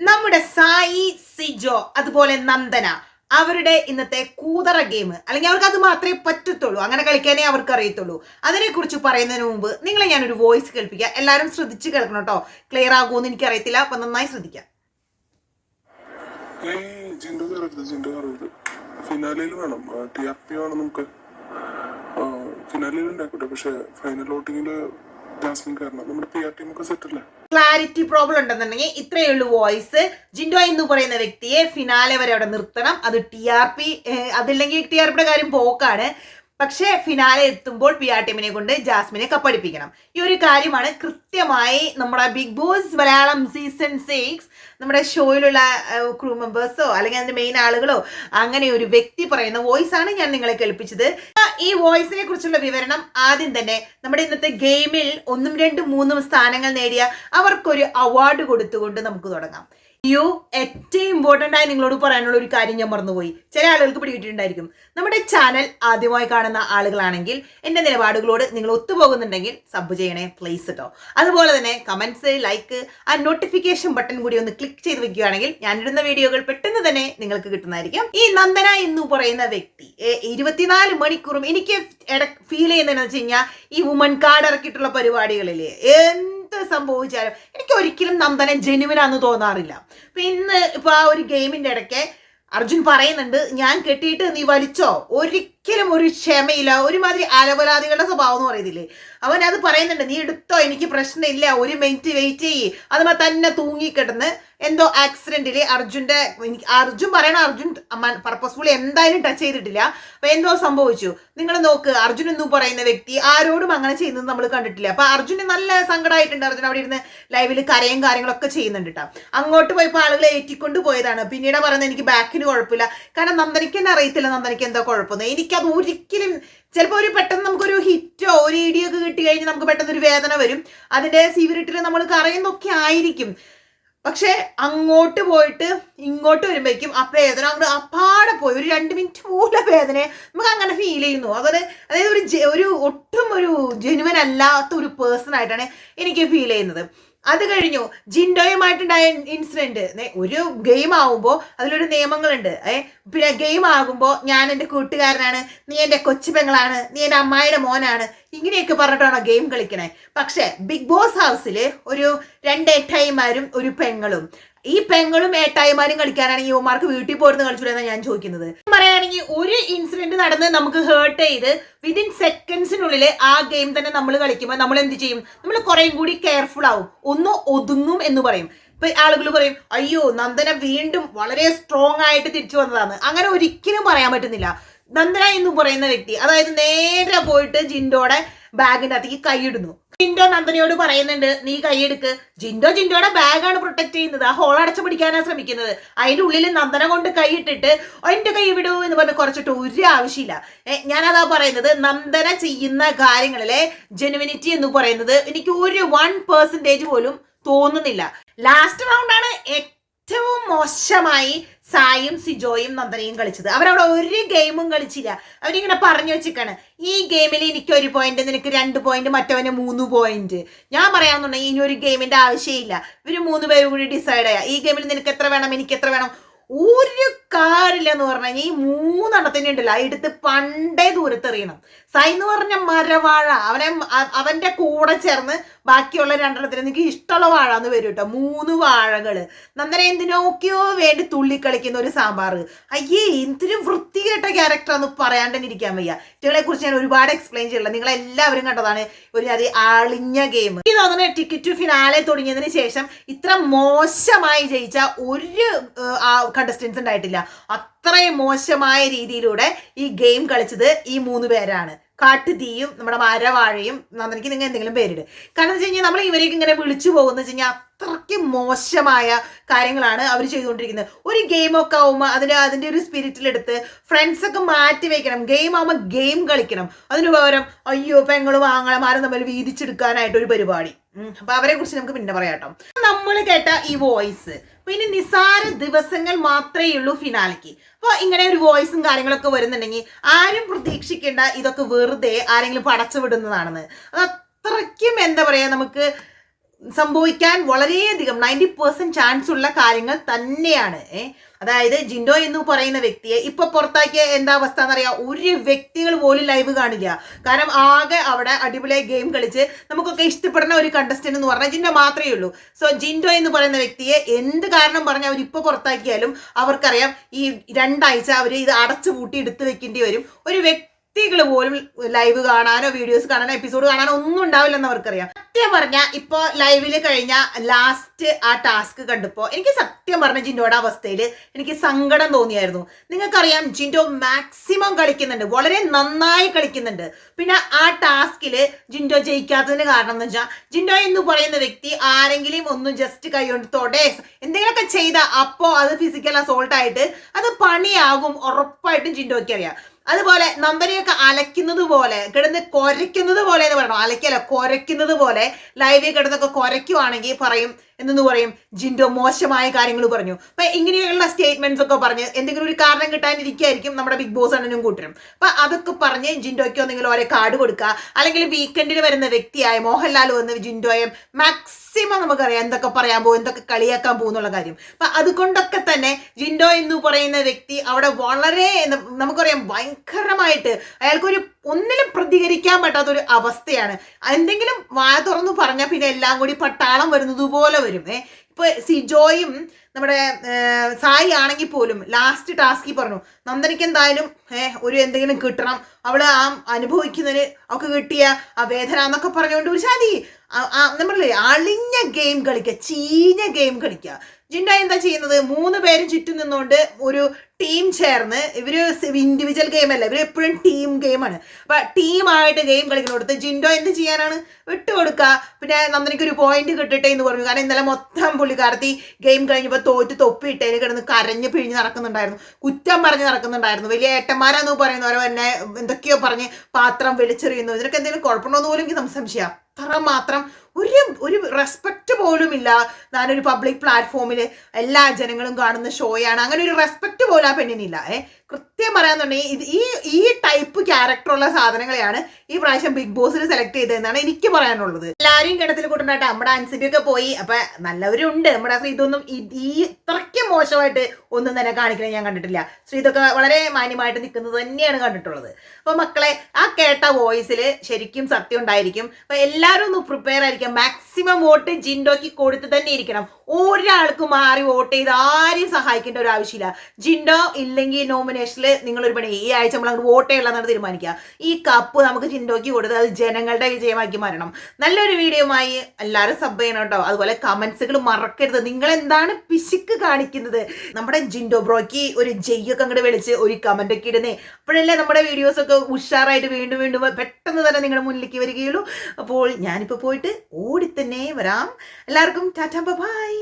നമ്മുടെ സായി സിജോ അതുപോലെ നന്ദന അവരുടെ ഇന്നത്തെ കൂതറ ഗെയിം. അല്ലെങ്കിൽ അവർക്ക് അത് മാത്രമേ പറ്റത്തുള്ളൂ. അങ്ങനെ കളിക്കാനേ അവർക്ക് അറിയത്തുള്ളൂ. അതിനെക്കുറിച്ച് പറയുന്നതിന് മുമ്പ് നിങ്ങളെ ഞാനൊരു വോയിസ് കേൾപ്പിക്കാം. എല്ലാവരും ശ്രദ്ധിച്ച് കേൾക്കണം കേട്ടോ ക്ലിയർ ആകുമെന്ന് എനിക്ക് അറിയത്തില്ല അപ്പൊ നന്നായി ശ്രദ്ധിക്കാം. ജിൻഡു വേണം. നമുക്ക്. ഉണ്ടാക്കട്ടെ. പക്ഷെ ഫൈനൽ വോട്ടിങ്ങിൽ ജാസ്മിൻ കയറണം നമ്മുടെ പി ആർ ടീമൊക്കെ ഒക്കെ സെറ്റ് അല്ലേ? ക്ലാരിറ്റി പ്രോബ്ലം ഉണ്ടെന്നുണ്ടെങ്കിൽ ഇത്രയേ ഉള്ളൂ വോയിസ് ജിൻഡോ എന്ന് പറയുന്ന വ്യക്തിയെ ഫിനാലെ വരെ അവിടെ നിർത്തണം. അത് ടി ആർ പി അതില്ലെങ്കിൽ ടി ആർ പിയുടെ കാര്യം പോക്കാണ്. പക്ഷേ ഫിനാലെ എത്തുമ്പോൾ പി ആർ ടീമിനെ കൊണ്ട് ജാസ്മിനെ കപ്പടിപ്പിക്കണം. ഈ ഒരു കാര്യമാണ് കൃത്യമായി നമ്മുടെ Big Boss Malayalam season six നമ്മുടെ ഷോയിലുള്ള ക്രൂ മെമ്പേഴ്സോ അല്ലെങ്കിൽ അതിന്റെ മെയിൻ ആളുകളോ അങ്ങനെ ഒരു വ്യക്തി പറയുന്ന വോയിസ് ആണ് ഞാൻ നിങ്ങളെ കേൾപ്പിച്ചത്. ഈ വോയിസിനെ കുറിച്ചുള്ള വിവരണം ആദ്യം തന്നെ നമ്മുടെ ഇന്നത്തെ ഗെയിമിൽ ഒന്നും രണ്ടും മൂന്നും സ്ഥാനങ്ങൾ നേടിയ അവർക്കൊരു അവാർഡ് കൊടുത്തുകൊണ്ട് നമുക്ക് തുടങ്ങാം. യു ഏറ്റവും ഇമ്പോർട്ടന്റ് ആയി നിങ്ങളോട് പറയാനുള്ള ഒരു കാര്യം ഞാൻ മറന്നുപോയി. ചില ആളുകൾക്ക് പിടികിട്ടിട്ടുണ്ടായിരിക്കും. നമ്മുടെ ചാനൽ ആദ്യമായി കാണുന്ന ആളുകളാണെങ്കിൽ എന്റെ നിലപാടുകളോട് നിങ്ങൾ ഒത്തുപോകുന്നുണ്ടെങ്കിൽ സബ് ചെയ്യണേ പ്ലീസ് കേട്ടോ അതുപോലെ തന്നെ കമൻസ് ലൈക്ക് ആ നോട്ടിഫിക്കേഷൻ ബട്ടൺ കൂടി ഒന്ന് ക്ലിക്ക് ചെയ്ത് വെക്കുകയാണെങ്കിൽ ഞാനിടുന്ന വീഡിയോകൾ പെട്ടെന്ന് തന്നെ നിങ്ങൾക്ക് കിട്ടുന്നതായിരിക്കും. ഈ നന്ദന എന്ന് പറയുന്ന വ്യക്തി ഇരുപത്തിനാല് മണിക്കൂറും എനിക്ക് ഫീൽ ചെയ്യുന്നതെന്ന് വെച്ച് കഴിഞ്ഞാൽ ഈ വുമൺ കാർഡ് ഇറക്കിയിട്ടുള്ള പരിപാടികളില്ലേ എന്ത് സംഭവിച്ചാലും എനിക്ക് ഒരിക്കലും നന്ദന ജെനുവിനാന്ന് തോന്നാറില്ല. അപ്പൊ ഇന്ന് ഇപ്പൊ ആ ഒരു ഗെയിമിന്റെ ഇടയ്ക്ക് അർജുൻ പറയുന്നുണ്ട് ഞാൻ കെട്ടിയിട്ട് നീ വലിച്ചോ? ഒരിക്കലും ഒരു ക്ഷമയില്ല ഒരുമാതിരി അലപലാദികളുടെ സ്വഭാവം എന്ന് പറയുന്നില്ലേ? അവൻ അത് പറയുന്നുണ്ട് നീ എടുത്തോ എനിക്ക് പ്രശ്നമില്ല ഒരു മിനിറ്റ് വെയിറ്റ് ചെയ്യ്. അതുമാ തന്നെ തൂങ്ങിക്കിടന്ന് എന്തോ ആക്സിഡന്റിൽ അർജുന്റെ എനിക്ക് അർജുൻ പറയണ അർജുൻ പർപ്പസ്ഫുള്ളി എന്തായാലും ടച്ച് ചെയ്തിട്ടില്ല. അപ്പൊ എന്തോ സംഭവിച്ചു. നിങ്ങൾ നോക്ക് അർജുൻ എന്ന് പറയുന്ന വ്യക്തി ആരോടും അങ്ങനെ ചെയ്യുന്നത് നമ്മൾ കണ്ടിട്ടില്ല. അപ്പൊ അർജുന് നല്ല സങ്കടമായിട്ടുണ്ട് അർജുൻ അവിടെ ഇരുന്ന് ലൈവിൽ കരയും കാര്യങ്ങളൊക്കെ ചെയ്യുന്നുണ്ട് കേട്ടോ അങ്ങോട്ട് പോയപ്പോൾ ആളുകൾ ഏറ്റിക്കൊണ്ട് പോയതാണ്. പിന്നീട് പറയുന്നത് എനിക്ക് ബാക്കിന് കുഴപ്പമില്ല. കാരണം നന്ദനിക്ക് തന്നെ അറിയത്തില്ല നന്ദനിക്ക് എന്തോ കുഴപ്പമെന്ന്. എനിക്കത് ഒരിക്കലും ചിലപ്പോൾ ഒരു പെട്ടെന്ന് നമുക്കൊരു ഹിറ്റോ ഒരു ഇടിയോ ഒക്കെ കിട്ടി കഴിഞ്ഞാൽ നമുക്ക് പെട്ടെന്ന് ഒരു വേദന വരും. അതിന്റെ സീവറിറ്റിൽ നമ്മൾ കറയുന്നൊക്കെ ആയിരിക്കും. പക്ഷെ അങ്ങോട്ട് പോയിട്ട് ഇങ്ങോട്ട് വരുമ്പോഴേക്കും ആ വേദന അങ്ങോട്ട് അപ്പാടെ പോയി. ഒരു രണ്ട് മിനിറ്റ് പോലും വേദനയെ നമുക്ക് അങ്ങനെ ഫീൽ ചെയ്യുന്നു. അതായത് അതായത് ഒരു ഒരു ഒട്ടും ഒരു ജെനുവൻ അല്ലാത്ത ഒരു പേഴ്സൺ ആയിട്ടാണ് എനിക്ക് ഫീൽ ചെയ്യുന്നത്. അത് കഴിഞ്ഞു. ജിൻഡോയുമായിട്ടുണ്ടായ ഇൻസിഡന്റ് ഒരു ഗെയിം ആവുമ്പോൾ അതിലൊരു നിയമങ്ങളുണ്ട്. ഏ പിന്നെ ഗെയിം ആകുമ്പോൾ ഞാൻ എന്റെ കൂട്ടുകാരനാണ് നീ എന്റെ കൊച്ചു പെങ്ങളാണ് നീ എന്റെ അമ്മായിയുടെ മോനാണ് ഇങ്ങനെയൊക്കെ പറഞ്ഞിട്ടാണോ ഗെയിം കളിക്കണേ. പക്ഷേ ബിഗ് ബോസ് ഹൗസിൽ ഒരു രണ്ട് ഏട്ടായിമാരും ഒരു പെങ്ങളും. ഈ പെങ്ങളും ഏട്ടായിമാരും കളിക്കാനാണ് യുവമാർക്ക് വീട്ടിൽ പോരുന്ന് കളിച്ചൂടെന്നാണ് ഞാൻ ചോദിക്കുന്നത്. പറയുകയാണെങ്കിൽ ഒരു ഇൻസിഡന്റ് നടന്ന് നമുക്ക് ഹേർട്ട് ചെയ്ത് വിതിൻ സെക്കൻഡ്സിനുള്ളിൽ ആ ഗെയിം തന്നെ നമ്മൾ കളിക്കുമ്പോൾ നമ്മൾ എന്ത് ചെയ്യും? നമ്മൾ കുറേയും കൂടി കെയർഫുൾ ആവും. ഒന്ന് ഒതുങ്ങും എന്ന് പറയും. ഇപ്പൊ ആളുകൾ പറയും അയ്യോ നന്ദന വീണ്ടും വളരെ സ്ട്രോങ് ആയിട്ട് തിരിച്ചു വന്നതാണ്. അങ്ങനെ ഒരിക്കലും പറയാൻ പറ്റുന്നില്ല. നന്ദന എന്ന് പറയുന്ന വ്യക്തി അതായത് നേരെ പോയിട്ട് ജിൻഡോടെ ബാഗിന്റെ കൈ കൈയിടുന്നു. ജിൻഡോ നന്ദനിയോട് പറയുന്നുണ്ട് നീ കൈയെടുക്ക്. ജിൻഡോ ജിൻഡോയുടെ ബാഗാണ് പ്രൊട്ടക്ട് ചെയ്യുന്നത്. ആ ഹോൾ അടച്ചു പിടിക്കാനാണ് ശ്രമിക്കുന്നത്. അതിന്റെ ഉള്ളിൽ നന്ദന കൊണ്ട് കൈയിട്ടിട്ട് എന്റെ കൈ വിടൂ എന്ന് പറഞ്ഞ് കുറച്ചിട്ട് ഒരു ആവശ്യമില്ല. ഞാൻ ഞാനതാ പറയുന്നത് നന്ദന ചെയ്യുന്ന കാര്യങ്ങളിലെ ജെനുവിനിറ്റി എന്ന് പറയുന്നത് എനിക്ക് ഒരു വൺ പെർസെന്റേജ് പോലും തോന്നുന്നില്ല. ലാസ്റ്റ് റൗണ്ടാണ് മോശമായി സായും സിജോയും നന്ദനയും കളിച്ചത്. അവരവിടെ ഒരു ഗെയിമും കളിച്ചില്ല. അവരിങ്ങനെ പറഞ്ഞു വെച്ചിക്കാണ് ഈ ഗെയിമിൽ എനിക്ക് ഒരു പോയിന്റ് നിനക്ക് രണ്ട് പോയിന്റ് മറ്റവന് മൂന്ന് പോയിന്റ് ഞാൻ പറയാമെന്നുണ്ടെങ്കിൽ ഇനി ഒരു ഗെയിമിന്റെ ആവശ്യമില്ല. ഇവർ മൂന്ന് പേരും കൂടി ഡിസൈഡ് ചെയ്യാം ഈ ഗെയിമിൽ നിനക്ക് എത്ര വേണം? എനിക്ക് എത്ര വേണം? ഒരു കാര്യമില്ലെന്ന് പറഞ്ഞു കഴിഞ്ഞാൽ ഈ മൂന്നെണ്ണത്തിന് ഉണ്ടല്ലോ എടുത്ത് പണ്ടേ ദൂരത്തെറിയണം സൈ എന്ന് പറഞ്ഞ മരവാഴ അവനെ അവന്റെ കൂടെ ചേർന്ന് ബാക്കിയുള്ള രണ്ടെണ്ണത്തിന് എനിക്ക് ഇഷ്ടമുള്ള വാഴ എന്ന് വരും കേട്ടോ മൂന്ന് വാഴകൾ. നന്ദന എന്തിനൊക്കെയോ വേണ്ടി തുള്ളിക്കളിക്കുന്ന ഒരു സാമ്പാർ. അയ്യേ എന്തൊരു വൃത്തികെട്ട ക്യാരക്ടർ പറയാണ്ട് തന്നെ ഇരിക്കാൻ വയ്യ. കുട്ടികളെ കുറിച്ച് ഞാൻ ഒരുപാട് എക്സ്പ്ലെയിൻ ചെയ്യുള്ളൂ നിങ്ങൾ എല്ലാവരും കണ്ടതാണ് ഒരു അതി ആളിഞ്ഞ ഗെയിം ഈ തോന്നുന്ന ടിക്കറ്റ് ടു ഫിനാലെ തുടങ്ങിയതിന് ശേഷം ഇത്ര മോശമായി ജയിച്ച ഒരു കണ്ടസ്റ്റൻസ് ഉണ്ടായിട്ടില്ല. അത്രയും മോശമായ രീതിയിലൂടെ ഈ ഗെയിം കളിച്ചത് ഈ മൂന്ന് പേരാണ്. കാട്ടുതീയും നമ്മുടെ മരവാഴയും നന്ദനിക്ക് നിങ്ങൾ എന്തെങ്കിലും പേരിട്. കാരണം വെച്ച് കഴിഞ്ഞാൽ നമ്മൾ ഇവരേക്ക് ഇങ്ങനെ വിളിച്ചു പോകുന്ന വെച്ച് കഴിഞ്ഞാൽ അത്രയ്ക്ക് മോശമായ കാര്യങ്ങളാണ് അവർ ചെയ്തുകൊണ്ടിരിക്കുന്നത്. ഒരു ഗെയിമൊക്കെ ആവുമ്പോൾ അതിന് അതിന്റെ ഒരു സ്പിരിറ്റിലെടുത്ത് ഫ്രണ്ട്സൊക്കെ മാറ്റി വയ്ക്കണം ഗെയിം ആവുമ്പോൾ ഗെയിം കളിക്കണം. അതിന് പകരം അയ്യോ പെങ്ങളും ആങ്ങളമാരും തമ്മിൽ വീതിച്ചെടുക്കാനായിട്ട് ഒരു പരിപാടി. അപ്പൊ അവരെ കുറിച്ച് നമുക്ക് പിന്നെ പറയാം കേട്ടോ നമ്മൾ കേട്ട ഈ വോയിസ് പിന്നെ നിസാര ദിവസങ്ങൾ മാത്രമേ ഉള്ളൂ ഫിനാലിക്ക് അപ്പോൾ ഇങ്ങനെ ഒരു വോയിസും കാര്യങ്ങളൊക്കെ വരുന്നുണ്ടെങ്കിൽ ആരും പ്രതീക്ഷിക്കേണ്ട ഇതൊക്കെ വെറുതെ ആരെങ്കിലും പടച്ചു വിടുന്നതാണെന്ന് അത് അത്രയ്ക്കും എന്താ പറയാ നമുക്ക് സംഭവിക്കാൻ വളരെയധികം നയന്റി പെർസെന്റ് ചാൻസ് ഉള്ള കാര്യങ്ങൾ തന്നെയാണ്. അതായത് ജിൻഡോ എന്ന് പറയുന്ന വ്യക്തിയെ ഇപ്പൊ പുറത്താക്കിയ എന്താ അവസ്ഥ എന്നറിയാം ഒരു വ്യക്തികൾ പോലും ലൈവ് കാണില്ല. കാരണം ആകെ അവിടെ അടിപൊളിയായി ഗെയിം കളിച്ച് നമുക്കൊക്കെ ഇഷ്ടപ്പെടുന്ന ഒരു കണ്ടസ്റ്റന്റ് എന്ന് പറഞ്ഞാൽ ജിൻഡോ മാത്രമേ ഉള്ളൂ. സോ ജിൻഡോ എന്ന് പറയുന്ന വ്യക്തിയെ എന്ത് കാരണം പറഞ്ഞ് അവർ ഇപ്പൊ പുറത്താക്കിയാലും അവർക്കറിയാം ഈ രണ്ടാഴ്ച അവർ ഇത് അടച്ചു പൂട്ടി എടുത്തു വെക്കേണ്ടി വരും. ഒരു വ്യക്തികൾ പോലും ലൈവ് കാണാനോ വീഡിയോസ് കാണാനോ എപ്പിസോഡ് കാണാനോ ഒന്നും ഉണ്ടാവില്ലെന്ന് അവർക്കറിയാം. സത്യം പറഞ്ഞ ഇപ്പൊ ലൈവിൽ കഴിഞ്ഞ ലാസ്റ്റ് ആ ടാസ്ക് കണ്ടപ്പോ എനിക്ക് സത്യം പറഞ്ഞ ജിൻഡോയുടെ അവസ്ഥയിൽ എനിക്ക് സങ്കടം തോന്നിയായിരുന്നു. നിങ്ങൾക്കറിയാം ജിൻഡോ മാക്സിമം കളിക്കുന്നുണ്ട്. വളരെ നന്നായി കളിക്കുന്നുണ്ട്. പിന്നെ ആ ടാസ്കിൽ ജിൻഡോ ജയിക്കാത്തതിന് കാരണം എന്ന് വെച്ചാൽ ജിൻഡോ എന്ന് പറയുന്ന വ്യക്തി ആരെങ്കിലും ഒന്നും ജസ്റ്റ് കൈകൊണ്ട് തൊടേ. എന്തെങ്കിലുമൊക്കെ ചെയ്ത അപ്പോ അത് ഫിസിക്കൽ അസോൾട്ട് ആയിട്ട് അത് പണിയാകും ഉറപ്പായിട്ടും ജിൻഡോയ്ക്ക് അറിയാം. അതുപോലെ നമ്പരെയൊക്കെ അലയ്ക്കുന്നത് പോലെ കിടന്ന് കുരയ്ക്കുന്നത് പോലെ എന്ന് പറയണം. അലയ്ക്കല്ല കുരയ്ക്കുന്നത് പോലെ. ലൈവിൽ കിടന്നൊക്കെ കുരയ്ക്കുവാണെങ്കിൽ പറയും എന്നു പറയും ജിൻഡോ മോശമായ കാര്യങ്ങൾ പറഞ്ഞു. അപ്പൊ ഇങ്ങനെയുള്ള സ്റ്റേറ്റ്മെന്റ്സ് ഒക്കെ പറഞ്ഞ് എന്തെങ്കിലും ഒരു കാരണം കിട്ടാനിരിക്കായിരിക്കും നമ്മുടെ ബിഗ് ബോസ് അണ്ണനും കൂട്ടരും. അപ്പൊ അതൊക്കെ പറഞ്ഞ് ജിൻഡോയ്ക്കോ എന്തെങ്കിലും ഓരോ കാർഡ് കൊടുക്കുക അല്ലെങ്കിൽ വീക്കെൻഡിൽ വരുന്ന വ്യക്തിയായ മോഹൻലാൽ വന്ന് ജിൻഡോയെ മാക്സിമം നമുക്കറിയാം എന്തൊക്കെ പറയാൻ പോകും എന്തൊക്കെ കളിയാക്കാൻ പോകുന്നുള്ള കാര്യം. അപ്പൊ അതുകൊണ്ടൊക്കെ തന്നെ ജിൻഡോ എന്ന് പറയുന്ന വ്യക്തി അവിടെ വളരെ നമുക്കറിയാം ഭയങ്കരമായിട്ട് അയാൾക്കൊരു ഒന്നിലും പ്രതികരിക്കാൻ പറ്റാത്ത ഒരു അവസ്ഥയാണ്. എന്തെങ്കിലും വായ തുറന്നു പറഞ്ഞാൽ പിന്നെ എല്ലാം കൂടി പട്ടാളം വരുന്നത് പോലെ വരും. ഏ ഇപ്പൊ സിജോയും നമ്മുടെ സായി ആണെങ്കിൽ പോലും ലാസ്റ്റ് ടാസ്കിൽ പറഞ്ഞു നന്ദനിക്ക് എന്തായാലും ഒരു എന്തെങ്കിലും കിട്ടണം. അവൾ ആ അനുഭവിക്കുന്നതിന് അവൾക്ക് കിട്ടിയ ആ വേദന എന്നൊക്കെ പറഞ്ഞുകൊണ്ട് ഒരു ശാതി നമ്മളില്ലേ അളിഞ്ഞ ഗെയിം കളിക്കുക ചീഞ്ഞ ഗെയിം കളിക്കുക ജിൻഡ എന്താ ചെയ്യുന്നത്? മൂന്ന് പേരും ചുറ്റും നിന്നുകൊണ്ട് ഒരു ടീം ചേർന്ന് ഇവർ ഇൻഡിവിജ്വൽ ഗെയിം അല്ല ഇവർ എപ്പോഴും ടീം ഗെയിമാണ് അപ്പൊ ടീമായിട്ട് ഗെയിം കളിക്കുന്നിടത്ത് ജിൻഡോ എന്ത് ചെയ്യാനാണ്? വിട്ടുകൊടുക്കുക പിന്നെ നന്ദനിക്ക് ഒരു പോയിന്റ് കിട്ടട്ടെ എന്ന് പറഞ്ഞു. കാരണം ഇന്നലെ മൊത്തം പുള്ളിക്കാരത്തി ഗെയിം കഴിഞ്ഞപ്പോൾ തോറ്റ് തൊപ്പിയിട്ടേന് കിടന്ന് കരഞ്ഞ് പിഴിഞ്ഞ് നടക്കുന്നുണ്ടായിരുന്നു. കുറ്റം പറഞ്ഞ് നടക്കുന്നുണ്ടായിരുന്നു. വലിയ ഏട്ടന്മാരാന്ന് പറയുന്നവരോ എന്നെ എന്തൊക്കെയോ പറഞ്ഞ് പാത്രം വിളിച്ചെറിയുന്നു ഇതിനൊക്കെ എന്തെങ്കിലും കുഴപ്പമുണ്ടോ എന്ന് പോലും എനിക്ക് സംശയം അത്ര മാത്രം ഒരു ഒരു റെസ്പെക്റ്റ് പോലും ഇല്ല ഞാനൊരു പബ്ലിക് പ്ലാറ്റ്ഫോമിൽ എല്ലാ ജനങ്ങളും കാണുന്ന ഷോയാണ് അങ്ങനെ ഒരു റെസ്പെക്റ്റ് പോലും ആ പെണ്ണിനില്ല. ഏ? കൃത്യം പറയാന്നുണ്ടെങ്കിൽ ഇത് ഈ ഈ ടൈപ്പ് ക്യാരക്ടറുള്ള സാധനങ്ങളെയാണ് ഈ പ്രാവശ്യം ബിഗ് ബോസിൽ സെലക്ട് ചെയ്തതെന്നാണ് എനിക്ക് പറയാനുള്ളത്. എല്ലാവരും കിണത്തിൽ കൂട്ടുണ്ടായിട്ട് നമ്മുടെ അൻസിബി ഒക്കെ പോയി. അപ്പൊ നല്ലവരുണ്ട്. നമ്മുടെ ശ്രീതൊന്നും ഈ ഇത്രയ്ക്ക് മോശമായിട്ട് ഒന്നും തന്നെ കാണിക്കുന്നത് ഞാൻ കണ്ടിട്ടില്ല. ശ്രീതൊക്കെ വളരെ മാന്യമായിട്ട് നിൽക്കുന്നത് തന്നെയാണ് കണ്ടിട്ടുള്ളത്. അപ്പൊ മക്കളെ ആ കേട്ട വോയിസിൽ ശരിക്കും സത്യം ഉണ്ടായിരിക്കും. അപ്പൊ എല്ലാവരും ഒന്ന് പ്രിപ്പയർ ആയിരിക്കാം മാക്സിമം വോട്ട് ജിൻഡോക്ക് കൊടുത്ത് തന്നെ ഇരിക്കണം. ഒരാൾക്ക് മാറി വോട്ട് ചെയ്ത് ആരെയും സഹായിക്കേണ്ട ഒരു ആവശ്യമില്ല. ജിൻഡോ ഇല്ലെങ്കിൽ നോമിനേഷനിൽ ഒരു പണി ഈ ആഴ്ച നമ്മൾ അങ്ങോട്ട് വോട്ട് ചെയ്യണമെന്നാണ് തീരുമാനിക്കുക. ഈ കപ്പ് നമുക്ക് ജിൻഡോക്ക് കൊടുത്ത് അത് ജനങ്ങളുടെ വിജയമാക്കി മാറണം നല്ലൊരു വീഡിയോമായി എല്ലാവരും സബ് ചെയ്യണം കേട്ടോ അതുപോലെ കമന്റ്സുകൾ മറക്കരുത്. നിങ്ങൾ എന്താണ് പിശുക്ക് കാണിക്കുന്നത്? നമ്മുടെ ജിൻഡോ ബ്രോയ്ക്ക് ഒരു ജയ്യൊക്കെ അങ്ങോട്ട് വിളിച്ച് ഒരു കമന്റ് ഒക്കെ ഇടുന്നേ. അപ്പോഴല്ലേ നമ്മുടെ വീഡിയോസ് ഒക്കെ ഉഷാറായിട്ട് വീണ്ടും വീണ്ടും പെട്ടെന്ന് തന്നെ നിങ്ങളുടെ മുന്നിലേക്ക് വരികയുള്ളൂ. അപ്പോൾ ഞാനിപ്പോൾ പോയിട്ട് ഓടി തന്നെ വരാം. എല്ലാവർക്കും ടാറ്റാ ബൈ.